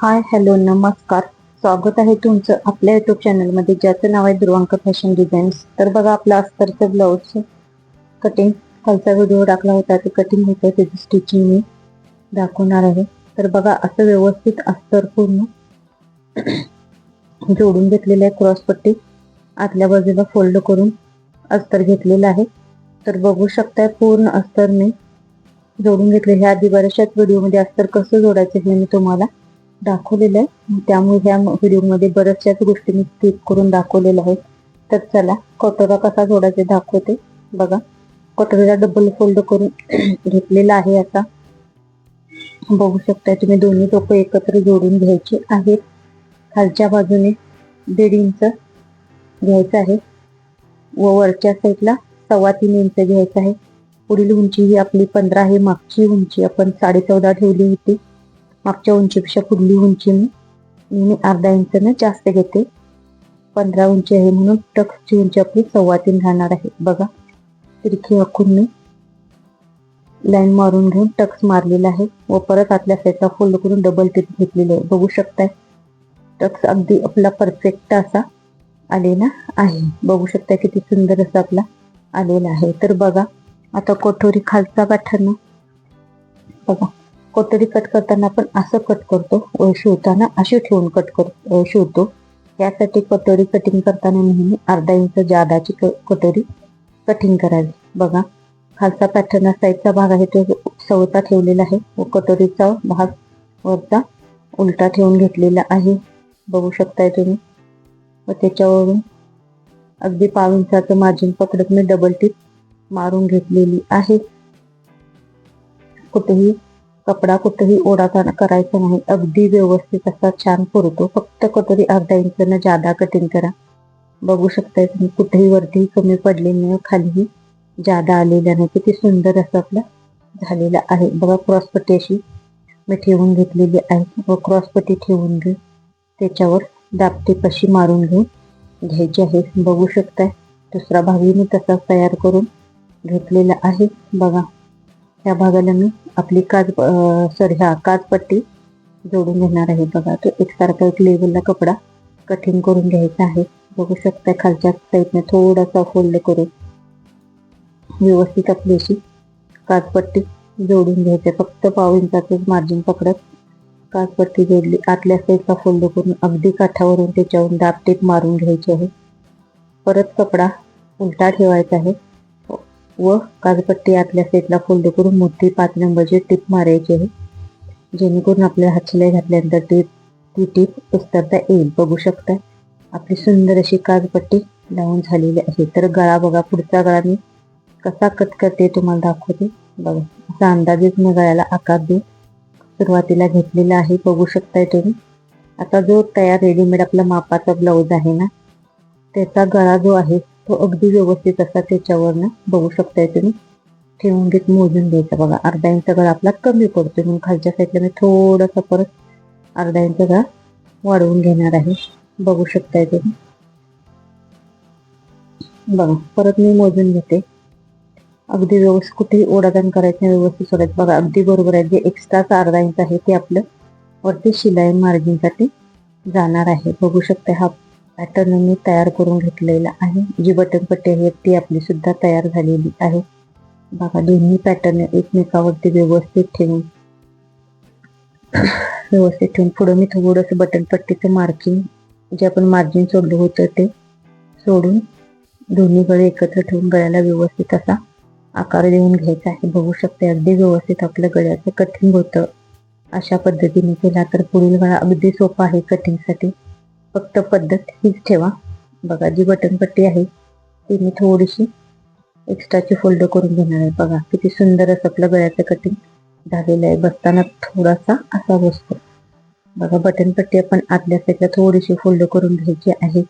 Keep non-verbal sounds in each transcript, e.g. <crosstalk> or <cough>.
Hi hello नमस्कार. स्वागत आहे तुमचं आपल्या युट्यूब चॅनलमध्ये ज्याचं नाव आहे ध्रुवांक फॅशन डिझाईन्स तर बघा आपला अस्तरचं ब्लाऊजचं कटिंग खालचा व्हिडिओ टाकला होता ते कटिंग होतं त्याची स्टिचिंग मी दाखवणार आहे. तर बघा असं व्यवस्थित अस्तर पूर्ण <clears throat> जोडून घेतलेलं आहे क्रॉसपट्टी आतल्या बाजूला फोल्ड करून अस्तर घेतलेलं आहे. तर बघू शकताय पूर्ण अस्तर मी जोडून घेतले ह्या आधी बऱ्याचशाच व्हिडिओमध्ये अस्तर कसं जोडायचं हे मी तुम्हाला दाखवलेलं आहे. त्यामुळे ह्या व्हिडिओमध्ये बऱ्याचशाच गोष्टी मी स्किप करून दाखवलेल्या आहेत. तर चला कटोरा कसा जोडायचा दाखवते. बघा कटोरीला डबल फोल्ड करून <clears throat> घेतलेला आहे असा बघू शकता तुम्ही दोन्ही टोकं एकत्र जोडून घ्यायचे आहेत. खालच्या बाजूने दीड इंच घ्यायचं आहे. व वरच्या साईडला सव्वा तीन इंच घ्यायचं आहे. पुढील उंची ही आपली पंधरा आहे. मागची उंची आपण साडे चौदा ठेवली होती. मागच्या उंचीपेक्षा पुढली उंची मी. नेहमी अर्धा इंचनं जास्त घेते. पंधरा उंची आहे म्हणून टक्सची उंची आपली सव्वा तीन राहणार आहे. बघा तिरखी आखून मी लाईन मारून घेऊन टक्स मारलेला आहे. व परत आतल्या साईडला फोल्ड करून डबल टिप घेतलेली आहे. बघू शकताय? टक्स अगदी आपला परफेक्ट असा आलेला आहे. बघू शकता किती सुंदर असा आपला आलेला आहे. तर बघा आता कोठोरी खालचा गाठाना. बघा. कोटडी कट करताना आपण असं कट करतो व शिवताना अशी ठेवून कट कर शिवतो. यासाठी कटोरी कटिंग करताना नेहमी अर्धा इंच जादाची कटोरी कटिंग करावी. बघा खालचा पॅटर्न साईडचा भाग आहे तो सवता ठेवलेला आहे. व कटोरीचा भाग वरचा उलटा ठेवून घेतलेला आहे. बघू शकताय तुम्ही. व त्याच्यावरून अगदी पाव इंचाचं मार्जिन पकडत मी डबल टिप मारून घेतलेली आहे. कुठेही कपडा कुठेही ओढाताना करायचा नाही. अगदी व्यवस्थित असा छान पुरतो. फक्त कटोरी अर्धा इंचनं जादा कटिंग करा. बघू शकताय तुम्ही कुठेही वरतीही कमी पडले नाही खालीही जादा आलेला नाही. किती सुंदर असं आपलं झालेलं आहे. बघा क्रॉसपट्टी अशी मी ठेवून घेतलेली आहे. व क्रॉसपट्टी ठेवून घेऊ त्याच्यावर दापटी कशी मारून घेऊन घ्यायची आहे. बघू शकताय दुसरा भागही मी तसाच तयार करून घेतलेला आहे. बघा त्या भागाला मी आपली काज सॉरी हा काजपट्टी जोडून घेणार आहे बघा. तो एकसारखा एक लेवलला कपडा कटिंग करून घ्यायचा आहे. बघू शकता खालच्या साईडने थोडासा फोल्ड करून व्यवस्थित आपली अशी काजपट्टी जोडून घ्यायचं. फक्त पाव इंचाचंच मार्जिन पकडत काजपट्टी जोडली. आतल्या साईडचा फोल्ड करून अगदी काठावरून त्याच्यावरून दाब टेप मारून घ्यायची आहे. परत कपडा उलटा ठेवायचा आहे. व काजपट्टी आतल्या सेटला फोल्ड करून मोठी पाच नंबरची टिप मारायची आहे. जेणेकरून आपल्याला हातशिलाई घातल्यानंतर ती ती टीप उस्तरता येईल. बघू शकता आपली सुंदर अशी काजपट्टी लावून झालेली आहे. तर गळा बघा पुढचा गळा मी कसा कट करते तुम्हाला दाखवते. बघा असा अंदाजेच मी गळ्याला आकार देऊन सुरुवातीला घेतलेला आहे. बघू शकताय तुम्ही. आता जो तयार रेडीमेड आपला मापाचा ब्लाऊज आहे ना त्याचा गळा जो आहे तो अगदी व्यवस्थित असा त्याच्यावरनं बघू शकताय तुम्ही. ठेवून घेत मोजून घ्यायचा बघा. अर्धा इंच गळा आपला कमी पडतो म्हणून खालच्या साईडला मी थोडासा परत अर्धा इंच गळा वाढवून घेणार आहे. बघू शकताय तुम्ही. बघा परत मी मोजून घेते. अगदी व्यवस्थित कुठेही ओढादान करायचं व्यवस्थित सोडायचं. बघा अगदी बरोबर आहे. जे एक्स्ट्राचा अर्धा इंच आहे ते आपलं वरती शिलाई मार्जिनसाठी जाणार आहे. बघू शकता हा पॅटर्न मी तयार करून घेतलेला आहे. जी बटन पट्टी आहे ती आपली सुद्धा तयार झालेली आहे. बघा दोन्ही पॅटर्न एकमेकावरती व्यवस्थित ठेवून व्यवस्थित ठेवून पुढे मी थोडंसं बटन पट्टीचं मार्किंग जे आपण मार्जिन सोडलं होतं ते सोडून दोन्ही एकत्र ठेवून गळ्याला व्यवस्थित असा आकार देऊन घ्यायचा आहे. बघू शकते अगदी व्यवस्थित आपल्या गळ्याचं कटिंग होतं. अशा पद्धतीने केला तर पुढील गळा अगदी सोपा आहे कटिंगसाठी फक्त पद्धत हीच ठेवा. बघा जी बटनपट्टी आहे ती मी थोडीशी एक्स्ट्राची फोल्ड करून घेणार आहे. बघा किती सुंदर असं आपलं गळ्याचं कटिंग झालेलं आहे. बसताना थोडासा असा बसतो. बघा बटन पट्टी आपण आतल्या साईडला थोडीशी फोल्ड करून घ्यायची आहे.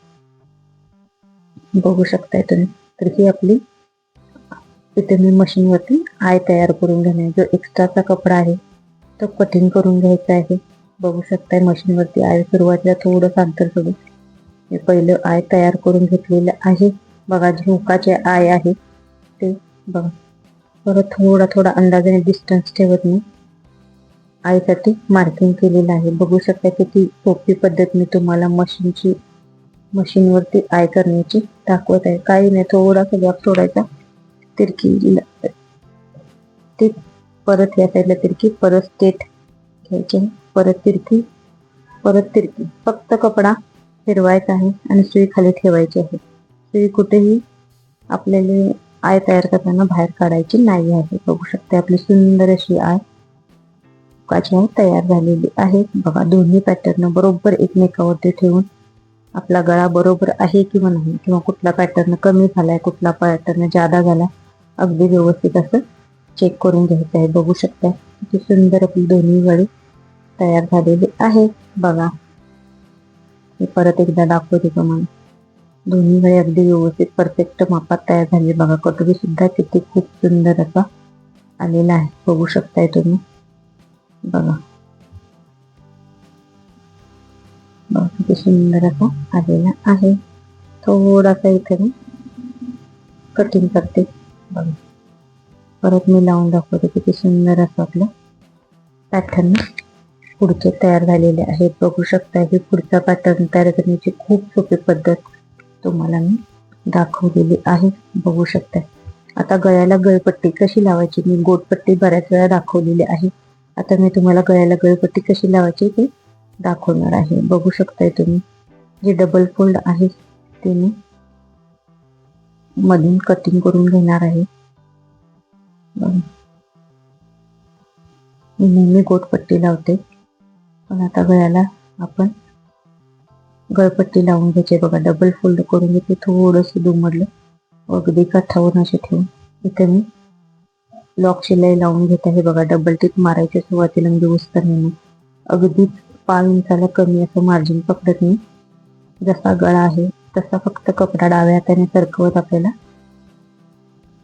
बघू शकताय तुम्ही. तर ही आपली इथे मी मशीनवरती आय तयार करून घेणार जो एक्स्ट्राचा कपडा आहे तो कटिंग करून घ्यायचा आहे. बघू शकताय मशीनवरती आय सुरुवातीला थोडंसं अंतर सोडून. मी पहिलं आय तयार करून घेतलेलं आहे. बघा झोकाचे आय आहे. ते बघा. परत थोडा थोडा अंदाजाने डिस्टन्स ठेवत मी आईसाठी मार्किंग केलेलं आहे. बघू शकता किती सोपी पद्धत मी तुम्हाला मशीनची मशीनवरती आय करण्याची दाखवत आहे. काही नाही थोडासा गॅप सोडायचा. तिरकी ते परत या साईडला तिरकी परत स्टेट घ्यायची. परत तिरकी परत तिरकी फक्त कपडा फिरवायचा आहे आणि सुई खाली ठेवायची आहे. सुई कुठेही आपल्याला आय तयार करताना बाहेर काढायची नाही आहे. बघू शकते आपली सुंदर अशी आय काची आय तयार झालेली आहे. बघा दोन्ही पॅटर्न बरोबर एकमेकावरती ठेवून आपला गळा बरोबर आहे किंवा नाही किंवा कुठला पॅटर्न कमी झालाय कुठला पॅटर्न जादा झाला अगदी व्यवस्थित असं चेक करून घ्यायचं आहे. बघू शकता किती सुंदर आपली दोन्ही गळी तयार झालेले आहे. बघा. मी परत एकदा दाखवते तुम्हाला. दोन्ही वेळी अगदी व्यवस्थित परफेक्ट मापात तयार झाले बघा कटोरी सुद्धा किती खूप सुंदर असा आलेला आहे. बघू शकताय तुम्ही. बघा. बघा किती सुंदर असा आलेला आहे. थोडासा इथे मी कटिंग करते. बघा. परत मी लावून दाखवते किती सुंदर असं आपलं पॅटर्न पुढचे तयार झालेले आहेत. बघू शकता हे पुढचा पॅटर्न तयार करण्याची खूप सोपी पद्धत तुम्हाला मी दाखवलेली आहे. बघू शकता. आता गळ्याला गळपट्टी कशी लावायची? मी गोटपट्टी बऱ्याच वेळा दाखवलेली आहे. आता मी तुम्हाला गळ्याला गळपट्टी कशी लावायची ते दाखवणार आहे. बघू शकताय तुम्ही. जे डबल फोल्ड आहे ते मी मधून कटिंग करून घेणार आहे. मी नेहमी गोटपट्टी लावते. पण आता गळ्याला आपण गळपट्टी लावून घ्यायचे. बघा डबल फोल्ड करून घेते. थोडंसं दुमडलं. अगदी काठावर असे ठेवून. इथे मी लॉक शिलाई लावून घेत आहे. बघा डबल टिप मारायच्या सुरुवातीला म्हणजे उचताना अगदीच पाव इंचाला कमी असं मार्जिन पकडत मी जसा गळा आहे तसा फक्त कपडा डाव्या हाताने सरकवत आपल्याला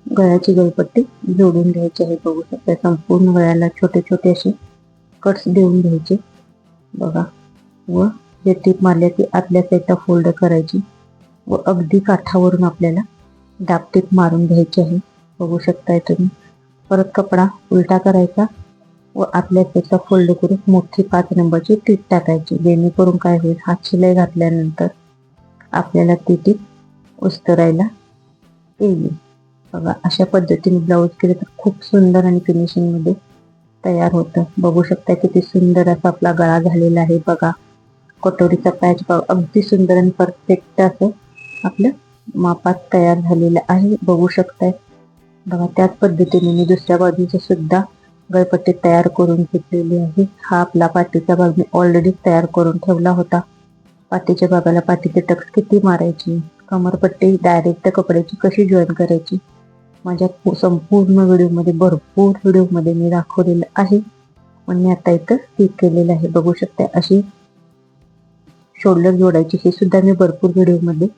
गळ्याची गळपट्टी जोडून घ्यायची आहे. बघू शकता संपूर्ण गळ्याला छोटे छोटे असे कट्स देऊन घ्यायचे. बघा. व जे टीप मारल्या की आतल्या साईडला फोल्ड करायची. व अगदी काठावरून आपल्याला दाबटीप मारून घ्यायची आहे. बघू शकताय तुम्ही. परत कपडा उलटा करायचा. व आतल्या साईडला फोल्ड करून मोठी पाच नंबरची टीप टाकायची. जेणेकरून काय होईल? हात शिलाई घातल्यानंतर आपल्याला ती टीप उस्तरायला येईल. बघा अशा पद्धतीने ब्लाऊज केले तर खूप सुंदर आणि फिनिशिंगमध्ये तयार होतं. बघू शकता किती सुंदर असा आपला गळा झालेला आहे बघा. कटोरीचा पॅच अगदी सुंदर आणि परफेक्ट असं आपलं मापात तयार झालेलं आहे. बघू शकताय. बघा त्याच पद्धतीने मी दुसऱ्या बाजूचे सुद्धा गळपट्टी तयार करून घेतलेली आहे. हा आपला पाठीचा भाग मी ऑलरेडी तयार करून ठेवला होता. पाठीच्या भागाला पाठीचे टक्स किती मारायची? कमरपट्टी डायरेक्ट कपड्याची कशी जॉईन करायची? माझ्या संपूर्ण व्हिडिओमध्ये भरपूर व्हिडिओमध्ये मी दाखवलेलं आहे. पण मी आता इथं स्किप केलेलं आहे. बघू शकता अशी शोल्डर जोडायची हे सुद्धा मी भरपूर व्हिडिओमध्ये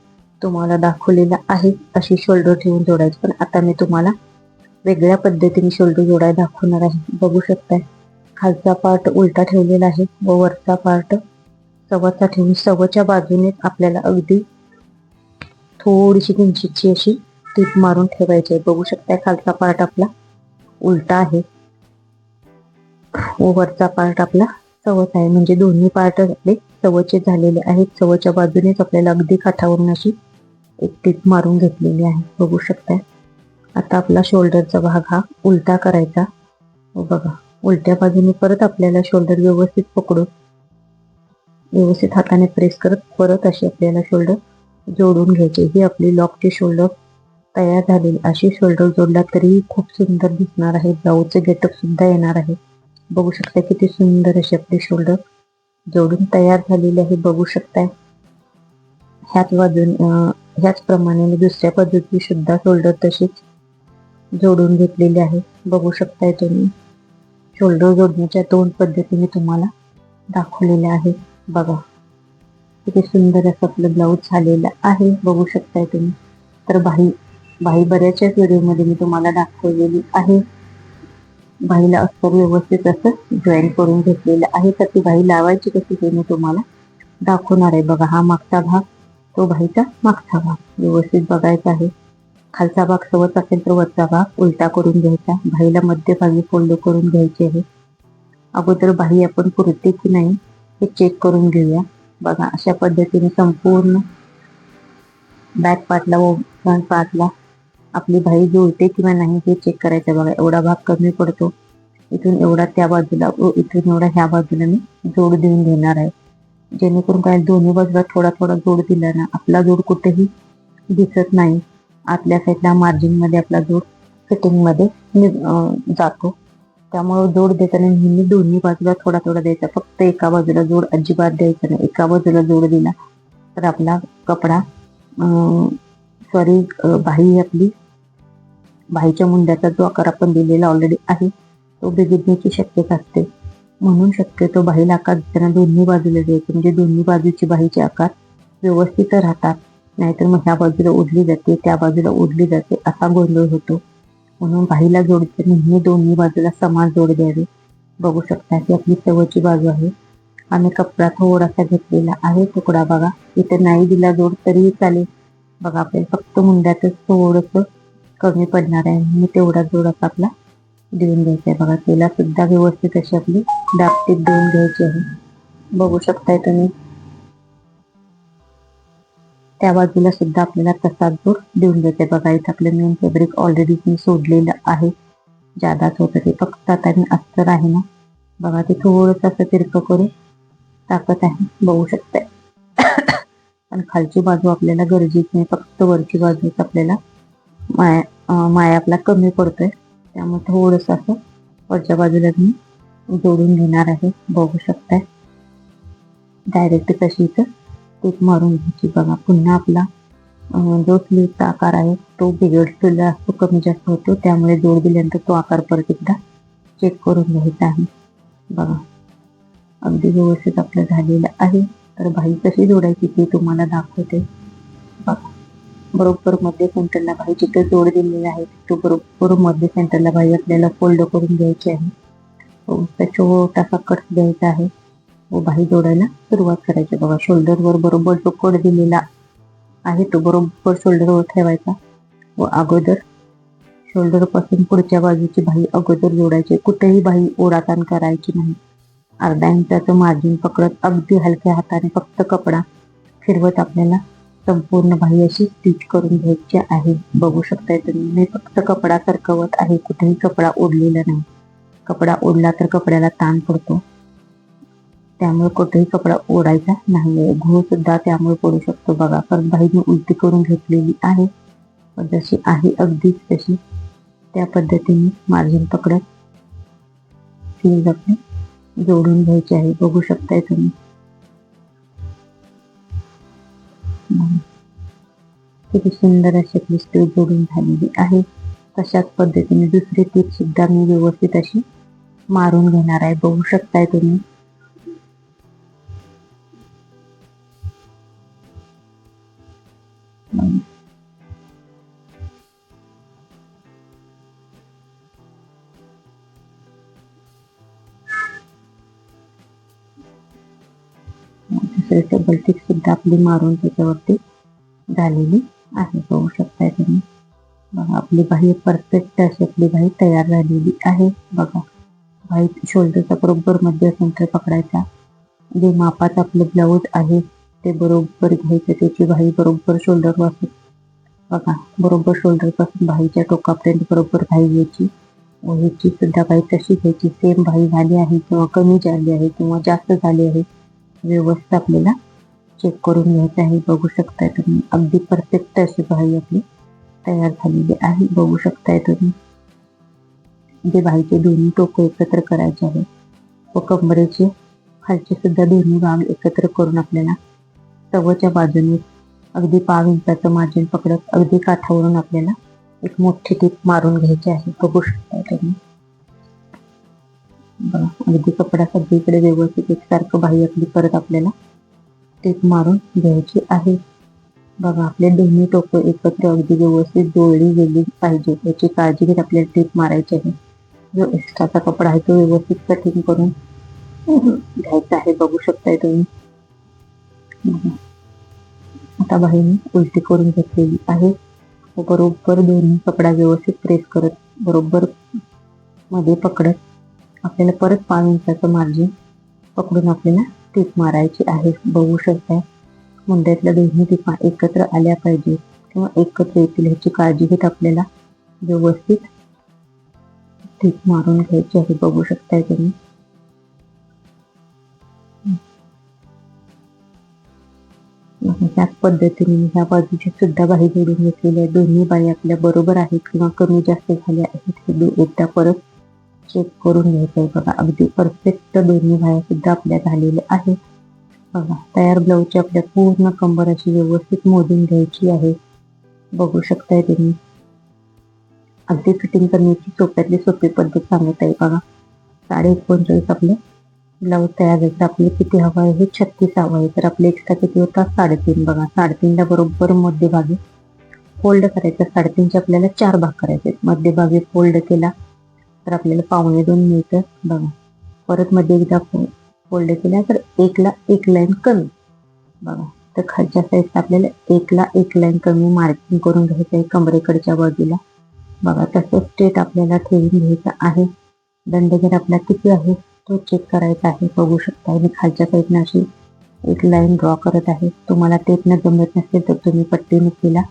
तुम्हाला दाखवलेलं आहे. अशी शोल्डर ठेवून जोडायची. पण आता मी तुम्हाला वेगळ्या पद्धतीने शोल्डर जोडायला दाखवणार आहे. बघू शकताय खालचा पार्ट उलटा ठेवलेला आहे व वरचा पार्ट सवाचा ठेवून सवच्या बाजूने आपल्याला अगदी थोडीशी किंचितची अशी टीप मारून ठेवायचे. बघू शकताय खालचा पार्ट आपला उलटा आहे. वरचा पार्ट आपला सवच आहे. म्हणजे दोन्ही पार्ट आपले सवचे झालेले आहेत. सवच्या बाजूनेच आपल्याला अगदी काठावरून अशी एक टीप मारून घेतलेली आहे. बघू शकताय. आता आपला शोल्डरचा भाग हा उलटा करायचा. बघा. उलट्या बाजूने परत आपल्याला शोल्डर व्यवस्थित पकडून व्यवस्थित हाताने प्रेस करत परत अशी आपल्याला शोल्डर जोडून घ्यायचे. ही आपली लॉकची शोल्डर तयार झालेली. अशी शोल्डर जोडला तरीही खूप सुंदर दिसणार आहे. ब्लाऊजचे गेटअप सुद्धा येणार आहे. बघू शकता किती सुंदर अशी आपली शोल्डर जोडून तयार झालेली आहे. बघू शकताय. ह्याच बाजून ह्याच प्रमाणे मी दुसऱ्या पद्धती सुद्धा शोल्डर तशीच जोडून घेतलेली आहे. बघू शकताय तुम्ही. शोल्डर जोडण्याच्या दोन पद्धती मी तुम्हाला दाखवलेल्या आहेत बघा. किती सुंदर असं आपलं ब्लाऊज झालेलं आहे. बघू शकताय तुम्ही. तर बाही बाई बऱ्याचशाच व्हिडिओमध्ये मी तुम्हाला दाखवलेली आहे. बाईला अस्तर व्यवस्थित असं जॉईन करून घेतलेलं आहे. तर ती बाई लावायची कशी ते मी तुम्हाला दाखवणार आहे. बघा हा मागचा भाग तो बाईचा मागचा भाग. व्यवस्थित बघायचा आहे. खालचा भाग सवत असेल तर वरचा भाग उलटा करून घ्यायचा. बाईला मध्यभागी फोल्ड करून घ्यायचे आहे. अगोदर बाही आपण पुरते की नाही हे चेक करून घेऊया. बघा अशा पद्धतीने संपूर्ण बॅक पार्टला व फ्रंट पार्टला आपली भाई जुळते किंवा नाही हे चेक करायचं बघा. एवढा भाग कमी पडतो. इथून एवढा त्या बाजूला व इथून एवढा ह्या बाजूला मी जोड देऊन घेणार आहे. जेणेकरून काय दोन्ही बाजूला थोडा थोडा जोड दिला ना आपला जोड कुठेही दिसत नाही. आतल्या साईडला मार्जिनमध्ये आपला जोड फिटिंगमध्ये जातो. त्यामुळे जोड देताना नेहमी दोन्ही बाजूला थोडा थोडा द्यायचा. फक्त एका बाजूला जोड अजिबात द्यायचा नाही. एका बाजूला जोड दिला तर आपला कपडा सॉरी बाही आपली. बाहीच्या मुंड्याचा जो आकार आपण दिलेला ऑलरेडी आहे तो बिघडण्याची शक्यता असते. म्हणून शक्यतो बाहीला आकार देताना दोन्ही बाजूला द्यायचे. म्हणजे दोन्ही बाजूचे बाहीचे आकार व्यवस्थित राहतात. नाहीतर मग ह्या बाजूला ओढली जाते त्या बाजूला ओढली जाते असा गोंधळ होतो. म्हणून बाहीला जोडते नेहमी दोन्ही बाजूला समान जोड द्यावे. बघू शकता ही आपली सवयची बाजू आहे. आम्ही कपडा थोडासा घेतलेला आहे तुकडा बघा. इथे नाही दिला जोड तरीही चालेल. बघा आपल्याला फक्त मुंड्यातच थोडस कमी पडणार आहे. मी तेवढा जोडाच आपला देऊन घ्यायचा आहे. बघा तिला सुद्धा व्यवस्थित अशी आपली दापटीत देऊन घ्यायची आहे. बघू शकताय तुम्ही. त्या बाजूला सुद्धा आपल्याला तसाच जोड देऊन घ्यायचा आहे. बघा इथं आपलं मेन फॅब्रिक ऑलरेडी मी सोडलेलं आहे. जादाच होतं ते फक्त आता मी अस्तर आहे ना बघा ते थोडंसं असं तिरकं करून टाकत आहे. बघू शकताय. पण खालची बाजू आपल्याला गरजेची नाही फक्त वरची बाजूच आपल्याला माया माया आपला कमी पडतोय. त्यामुळे थोडंसं असं वरच्या बाजूला मी जोडून घेणार आहे. बघू शकताय. डायरेक्ट कशी इथं टीप मारून घ्यायची. बघा पुन्हा आपला जो स्लीवचा आकार आहे तो बिघडलेला असतो कमी जास्त होतो. त्यामुळे जोड दिल्यानंतर तो आकार परत एकदा चेक करून घ्यायचा आहे. बघा अगदी व्यवस्थित आपलं झालेलं आहे. तर बाई कशी जोडायची ते तुम्हाला दाखवते. बघा बरोबर मध्ये सेंटरला भाई जिथे जोड दिलेला आहे तो बरोबर मध्ये सेंटरला भाई आपल्याला फोल्ड करून घ्यायची आहे. हो, त्या छोटासा कट द्यायचा आहे. व बाई जोडायला सुरुवात करायची. बघा शोल्डरवर बरोबर जो कट दिलेला आहे तो बरोबर शोल्डरवर ठेवायचा. व अगोदर शोल्डरपासून पुढच्या बाजूची भाई अगोदर जोडायची. कुठेही बाई ओढाताण करायची नाही. अर्धा इंचाचं मार्जिन पकडत अगदी हलक्या हाताने फक्त कपडा फिरवत आपल्याला संपूर्ण बाही अशी स्टिच करून घ्यायची आहे. बघू शकताय तुम्ही मी फक्त कपडा सरकवत आहे. कुठेही कपडा ओढलेला नाही. कपडा ओढला तर कपड्याला ताण पडतो. त्यामुळे कुठेही कपडा ओढायचा नाही घोळ सुद्धा त्यामुळे पडू शकतो बघा. कारण बाही उलटी करून घेतलेली आहे. पण जशी आहे अगदीच तशी. त्या पद्धतीने मार्जिन पकडत सील आपले जोडून घ्यायची आहे. बघू शकताय तुम्ही. किती सुंदर अशी आपली स्टेज जोडून झालेली आहे. तशाच पद्धतीने दुसरी टीप सुद्धा मी व्यवस्थित अशी मारून घेणार आहे. बघू शकताय तुम्ही. दुसरी टेबल सुद्धा आपली मारून त्याच्यावरती झालेली आहे. बघू शकताय तुम्ही. बघा आपली बाही परफेक्ट अशी आपली बाही तयार झालेली आहे. बघा बाही शोल्डरचा बरोबर मध्य सेंटर पकडायचा. जे मापात आपलं ब्लाऊज आहे ते बरोबर घ्यायचं. त्याची बाही बरोबर शोल्डरपासून. बघा बरोबर शोल्डरपासून बाहीच्या टोकापर्यंत बरोबर बाही घ्यायची. व ह्याची सुद्धा बाही तशी घ्यायची. सेम बाही झाली आहे किंवा कमी झाली आहे किंवा जास्त झाली आहे. व्यवस्थित आपल्याला चेक करून घ्यायचं आहे बघू शकताय तुम्ही. अगदी परफेक्ट अशी भाई आपली तयार झालेली आहे. बघू शकताय तुम्ही. जे भाईचे दोन्ही टोकं एकत्र करायचे आहे व कमरेचे खालचे सुद्धा दोन्ही भाग एकत्र करून आपल्याला तवच्या बाजूने अगदी पाव इंचाचं मार्जिन पकडत अगदी काठावरून आपल्याला एक मोठी टीप मारून घ्यायची आहे. बघू शकताय तुम्ही. बघा म्हणजे अगदी कपडा सगळीकडे व्यवस्थित एकसारखं बाही आपली परत आपल्याला टेप मारून घ्यायची आहे. बघा आपले दोन्ही टोकं एकत्र अगदी व्यवस्थित जोडली गेली पाहिजे याची काळजी घेत आपल्याला टेप मारायची आहे. जो एक्स्ट्राचा कपडा आहे तो व्यवस्थित कटिंग करून घ्यायचा आहे बघू शकताय तुम्ही. आता बाहेर उलटी करून घेतलेली आहे. बरोबर दोन्ही कपडा व्यवस्थित प्रेस करत बरोबर मध्ये पकडत. आपल्याला परत पाच इंचाचं मार्जिन पकडून आपल्याला टीप मारायची आहे. बघू शकताय. मुंड्यातल्या दोन्ही टिपा एकत्र आल्या पाहिजे किंवा एकत्र येतील ह्याची काळजी घेत आपल्याला व्यवस्थित टीप मारून घ्यायची आहे. बघू शकताय तुम्ही. त्याच पद्धतीने मी ह्या बाजूची सुद्धा बाही जोडून घेतलेली आहे. दोन्ही बाई आपल्या बरोबर आहेत किंवा कमी जास्त झाल्या आहेत. हे एकदा परत चेक करून घ्यायचं आहे. बघा अगदी परफेक्ट दोन्ही बाह्या सुद्धा आपल्या झालेल्या आहेत बघा तयार ब्लाऊजची आपल्या पूर्ण कंबर अशी व्यवस्थित मोजून घ्यायची आहे. बघू शकताय तुम्ही. अगदी फिटिंग करण्याची सोप्यातली सोपी पद्धत सांगत आहे बघा. साडे एकोणचाळीस आपले ब्लाऊज तयार झाले आपले किती हवं आहे हे छत्तीस हवं आहे. तर आपले एक्स्ट्रा किती होता? साडेतीन. बघा साडेतीनला बरोबर मध्यभागी फोल्ड करायचं. साडेतीनचे आपल्याला चार भाग करायचे मध्यभागी फोल्ड केला. तर आपल्याला पावणे दोन मिळतं बघा. परत मध्ये एकदा फोल्ड केला तर एकला एक लाईन कमी. बघा. तर खालच्या साईडला आपल्याला एकला एक लाईन कमी मार्किंग करून घ्यायचं आहे कमरेकडच्या बाजूला. बघा तसं स्ट्रेट आपल्याला ठेवून घ्यायचं आहे. दंडगेर आपला किती आहे? तो चेक करायचा आहे. बघू शकता. मी खालच्या साईडनं अशी एक लाईन ड्रॉ करत आहे. तुम्हाला टेपनं जमत नसेल तर तुम्ही पट्टीने केला.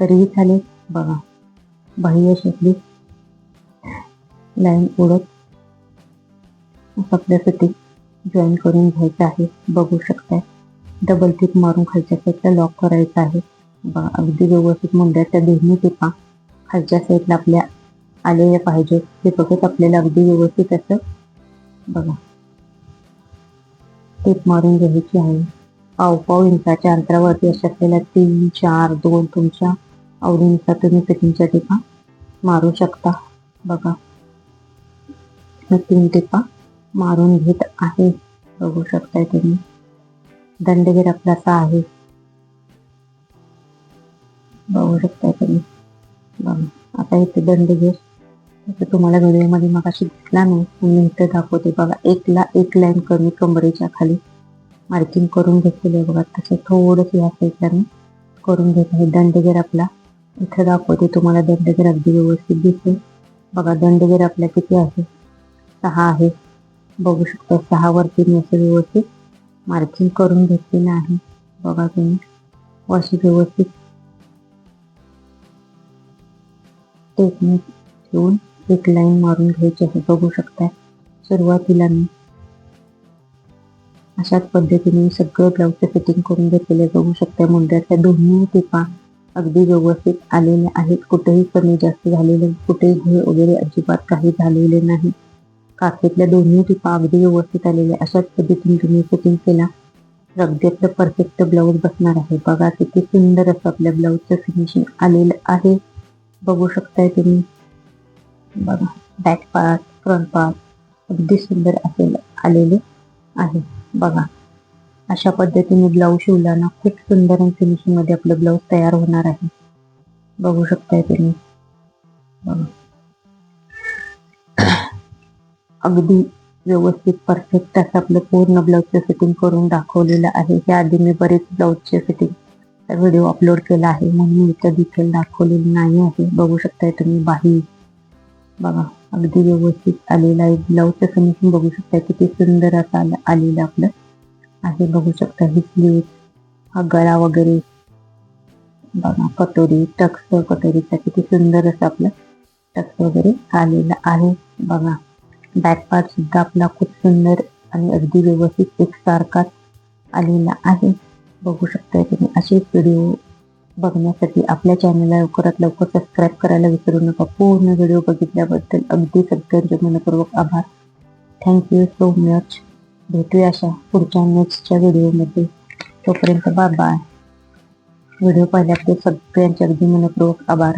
तरीही चालेल. बघा. बाह्य शेतली लाईन उडत असं आपल्यासाठी जॉईन करून घ्यायचं आहे. बघू शकताय. डबल टिप मारून खालच्या साईडला लॉक करायचं आहे. बघा अगदी व्यवस्थित मुंड्याच्या दोन्ही टिपा खालच्या साईडला आपल्या आलेल्या पाहिजे. ते बघत आपल्याला अगदी व्यवस्थित असं बघा. टिप मारून घ्यायची आहे. पाव पाव इंचाच्या अंतरावरती अशा आपल्याला तीन चार दोन तुमच्या आवडीनुसार तुम्ही फिटिंगच्या टिपा मारू शकता. बघा. मी तीन टिपा मारून घेत आहे. बघू शकताय तुम्ही. दंडगेर आपला आहे. बघू शकताय तुम्ही. बघा आता इथे दंडगेर. तसं तुम्हाला व्हिडिओमध्ये मग अशी दिसला नाही. मी इथं दाखवते बघा एकला एक लाईन कमी कमरेच्या खाली. मार्किंग करून घेतलेली आहे बघा. तसे थोडंसं या साईडला मी करून घेत आहे. दंडगेर आपला. इथं दाखवते तुम्हाला दंडगेर अगदी व्यवस्थित दिसेल बघा दंडगेर आपल्या किती आहे? सहा आहे. बघू शकता सहा वरती मी असं व्यवस्थित. मार्किंग करून घेतलेलं आहे. बघा तुम्ही. वाशी अशी व्यवस्थित. टेक्निक ठेवून एक लाईन मारून घ्यायची आहे. बघू शकता. सुरुवातीला मी अशाच पद्धतीने सगळं ब्लाऊजचं फिटिंग करून घेतलेलं बघू शकता मुंड्याच्या दोन्ही टिपा अगदी व्यवस्थित आलेल्या आहेत. कुठेही कमी जास्त झालेले कुठेही घे वगैरे अजिबात काही झालेले नाही. काखेतल्या दोन्ही टिपा अगदी व्यवस्थित आलेल्या अशाच पद्धतीने तुम्ही फिटिंग केला तर अगदी आपलं परफेक्ट ब्लाऊज बसणार आहे. बघा किती सुंदर असं आपल्या ब्लाऊजचं फिनिशिंग आलेलं आहे. बघू शकताय तुम्ही. बघा बॅक पार्ट फ्रंट पार्ट अगदी सुंदर असेल आलेले आहे. बघा अशा पद्धतीने ब्लाऊज शिवला ना खूप सुंदर आणि फिनिशिंगमध्ये आपलं ब्लाऊज तयार होणार आहे. बघू शकताय तुम्ही. बघा. अगदी व्यवस्थित परफेक्ट असं आपलं पूर्ण ब्लाऊजचं फिटिंग करून दाखवलेलं आहे. हे आधी मी बरेच ब्लाऊजचे फिटिंग व्हिडिओ अपलोड केला आहे. म्हणून मी इथं डिटेल दाखवलेली नाही आहे. बघू शकताय तुम्ही बाही बघा अगदी व्यवस्थित आलेलं आहे. ब्लाऊजचं फिनिशिंग बघू शकताय. किती सुंदर असं आलं आलेलं आपलं आहे. बघू शकता ही स्लीव हा गळा वगैरे. बघा कटोरी टक्स कटोरीचा किती सुंदर असं आपलं टक्स वगैरे आलेलं आहे. बघा. बॅक पार्ट सुद्धा आपला खूप सुंदर आणि अगदी व्यवस्थित एकसारखाच आलेला आहे. बघू शकताय तुम्ही. असेच व्हिडिओ बघण्यासाठी आपल्या चॅनलला लवकरात लवकर सबस्क्राईब करायला विसरू नका. पूर्ण व्हिडिओ बघितल्याबद्दल अगदी सगळ्यांचे मनपूर्वक आभार. थँक्यू सो मच भेटूया अशा पुढच्या नेक्स्टच्या व्हिडिओमध्ये तोपर्यंत बाय बाय व्हिडिओ पाहिल्याबद्दल सगळ्यांचे अगदी मनपूर्वक आभार.